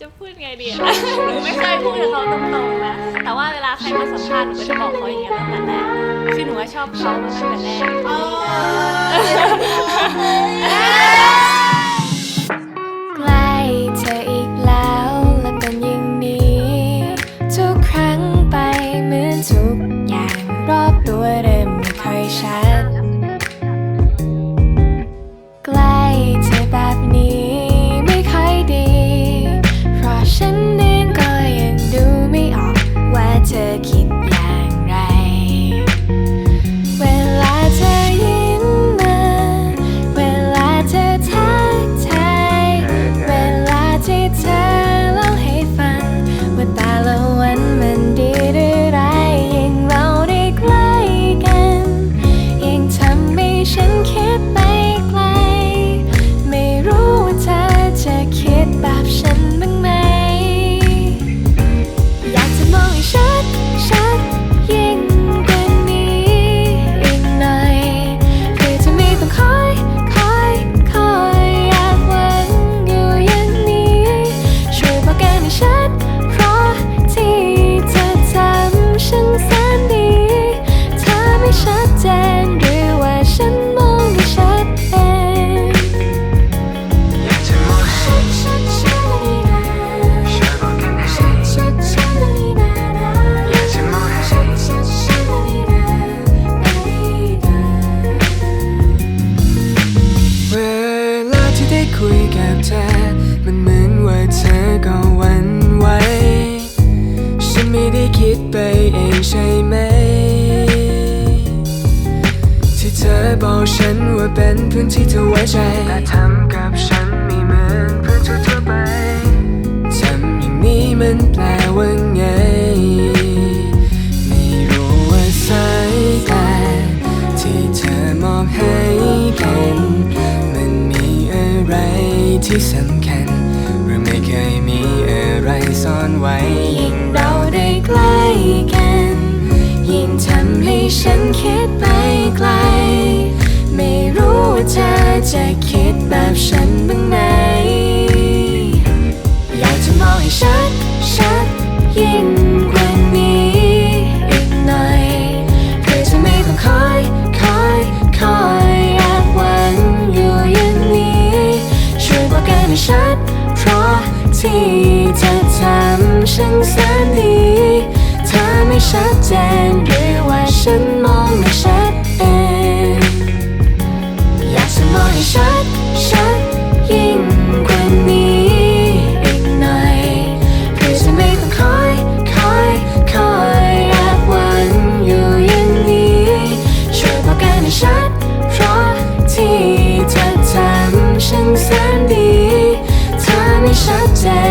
จะพูดไงดีอะหนูไม่เคยพูดกับเขาตรงๆนะแต่ว่าเวลาใครมาสัมภาษณ์หนูก็จะบอกเขาอย่างเงี้ยตั้งแต่แรกคือหนูว่าชอบเขามาตั้งแต่แรกใกล้เธออีกแล้วและเป็นอย่างนี้ ทุกครั้งไปเหมือนทุก อบอกฉันว่าเป็นเพื่อนที่เธอไว้ใจแต่ทำกับฉันไม่เหมือนเพื่อนทั่วๆไปทำอย่างนี้มันแปลว่าไง ไม่รู้ว่าสายตาที่เธอมอบให้กัน มันมีอะไรที่สำคัญหรือไม่เคยมีอะไรซ่อนไว้ยิ่งเราได้ใกล้กัน ยิ่งทำให้ฉันคิดไปไกล ไม่รู้ว่าเธอจะคิดแบบฉันบ้างไหมอยากจะมองให้ชัดชัดยิ่งกว่านี้อีกหน่อยเพื่อจะไม่ต้องคอยคอยคอยแอยากหวังอยู่อย่างนี้ช่วยบอกกันให้ชัดเพราะที่เธอทำฉันแสนดี ชัดเจนหรือว่าฉันมองไม่ชัดเองอยากจะมองให้ชัดชัดยิ่งกว่านี้อีกหน่อยเพื่อจะไม่ต้องคอยคอยคอยอยากหวังอยู่อย่างนี้ช่วยบอกกันให้ชัดเพราะที่เธอทำฉันแสนดีเธอไม่ชัดเจน